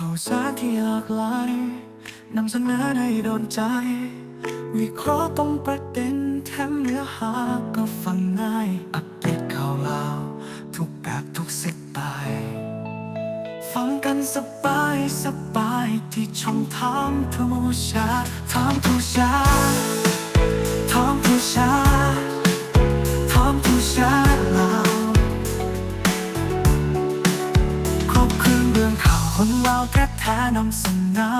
ข่าวสารที่หลากหลายนำเสนอให้โดนใจ วิเคราะห์ตรงประเด็นแถมเนื้อหาก็ฟังง่าย อัปเดตข่าวลาว ทุกแบบทุกสไตล์ฟังกันสบายสบายที่ช่องทางทูชาทางทูชาาวคนเล่าแท้แท้ๆนำเสนอ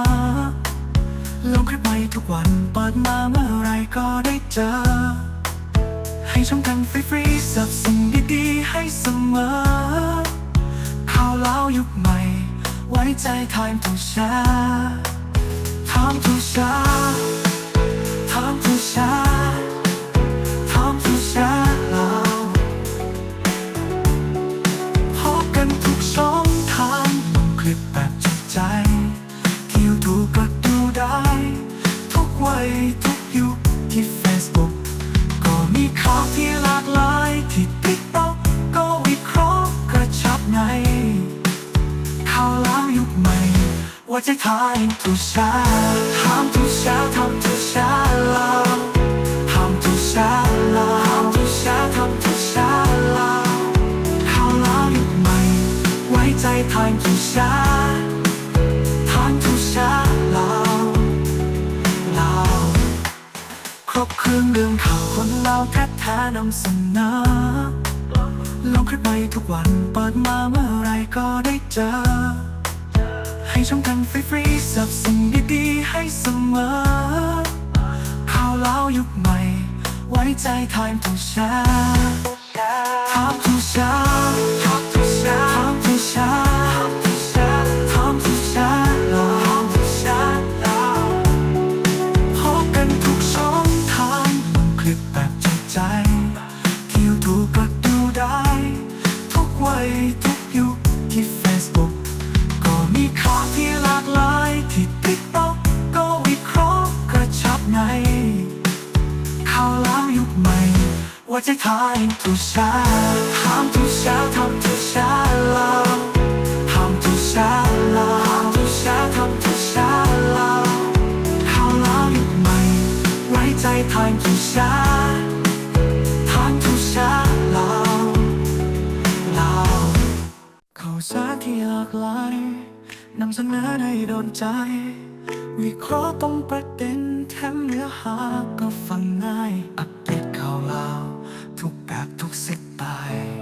ลงคลิปใหม่ทุกวันเปิดมาเมื่อไรก็ได้เจอ ให้ช่องทางฟรีๆสิร์ฟสิ่งดีๆให้เสมอข่าวเล่ายุคใหม่ ไว้ใจทางผู้ชาทางผู้ชาทางผู้ชา ทุกวัยทุกยุคที่ Facebook ก็มีข่าวที่หลากหลายที่ TikTok ก็วิเคราะห์กระชับในข่าวล้างยุคใหม่ ว่าจะทายทุกชาทำทุกชาทำทุกชา เรื่องเรื่องข่าวคนเลาแท้แท้นำเสนอลงคลิปไปทุกวันเปิดมาเมื่อไรก็ได้เจอ ให้ช่องทางฟรีๆสับสิ่งดีๆให้เสมอข่าวลายุคใหม่ ไว้ใจทางผู้ชาทางผู้ชา ดูก็ดูได้ ทุกวัยทุกยุคที่ Facebook ก็มีข่าวที่หลากหลายที่ TikTok ก็วิเคราะห์กระชับในข่าวล้างยุคใหม่ ว่าจะทายทุกชาทำทุกชาทำทุกชาลาทำทุกชาลาทำทุกชาทำทุกชาลาข่าวล้างยุคใหม่ ไว้ใจทางทุกชา ที่หลากหลายนำเสนอให้โดนใจ วิเคราะห์ตรงประเด็นแถมเนื้อหาก็ฟังง่าย อัปเดตข่าวล่าวทุกแบบทุกสไตล์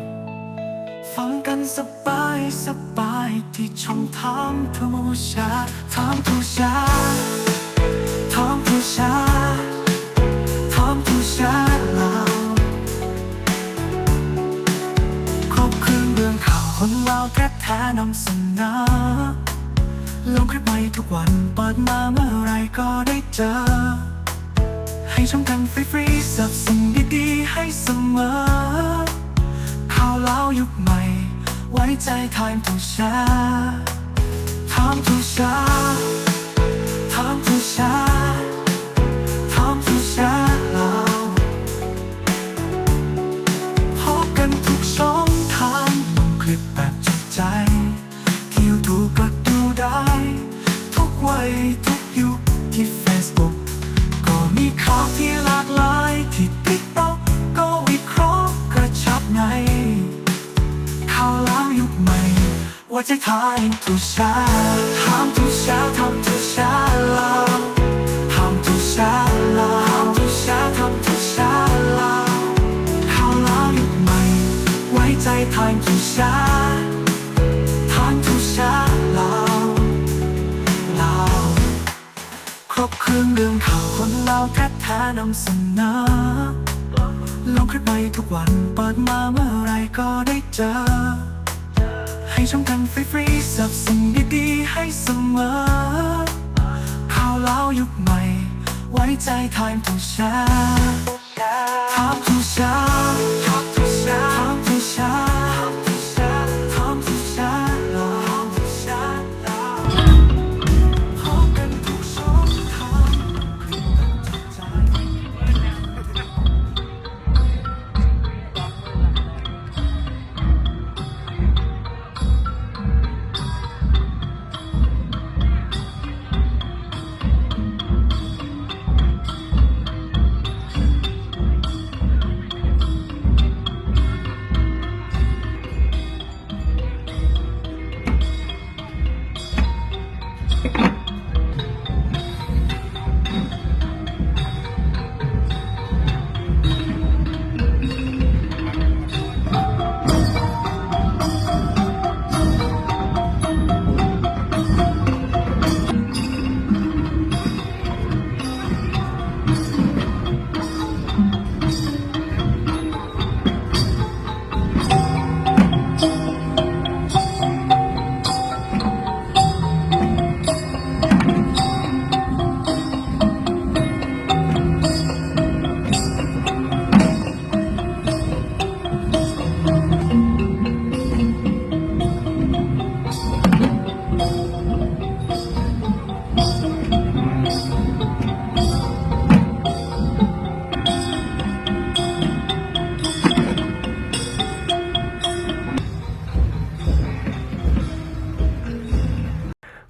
ฟังกันสบายสบายที่ช่องทามทูชาทามทูชา ข่าวคนลาวแท้แท้นำเสนอลงคลิปใหม่ทุกวันเปิดมาเมื่อไรก็ได้เจอ ให้ช่องทางฟรีๆสิร์ฟสิ่งดีๆให้เสมอข่าวเล่ายุคใหม่ ไว้ใจทางผู้ชาทางผู้ชาทางผู้ชา ใจที่ยูทูบก็ดูได้ ทุกวัยทุกยุคที่ Facebook ก็มีข่าวที่หลากหลายที่ TikTok ก็วิเคราะห์กระชับไงข่าวล้างยุคใหม่ ว่าจะทายทุกชาทำทุกชาทำ บเครื่องเรื่องข่าวคนเลาแท้แท้นำเสนอลงคลิปใหม่ทุกวันเปิดมาเมื่อไรก็ได้เจอ ให้ช่องทางฟรีๆสิร์ฟสิ่งดีๆให้เสมอ ข่าวเล่ายุคใหม่ ไว้ใจทางผู้ชาทางผู้ชา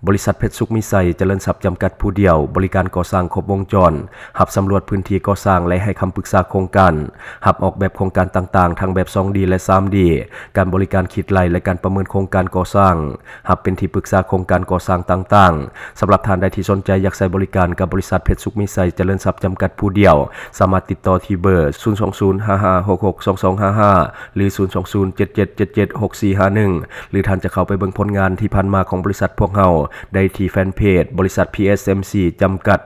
บริษัทเพชรสุขมิไซเจริญทรัพย์จำกัดผู้เดียว บริการก่อสร้างครบวงจร หับสำรวจพื้นที่ก่อสร้างและให้คำปรึกษาโครงการ หับออกแบบโครงการต่างๆ ทั้งแบบ 2D และ 3D การบริการคิดไล่และการประเมินโครงการก่อสร้าง หับเป็นที่ปรึกษาโครงการก่อสร้างต่างๆสำหรับท่านใดที่สนใจอยากใช้บริการกับบริษัทเพชรสุขมิไซเจริญทรัพย์จำกัดผู้เดียว สามารถติดต่อที่เบอร์ 02055662255 หรือ 02077776451 หรือท่านจะเข้าไปเบิ่งผลงานที่ผ่านมาของบริษัทพวกเฮาได้ที่แฟนเพจบริษัท PSMC จำกัด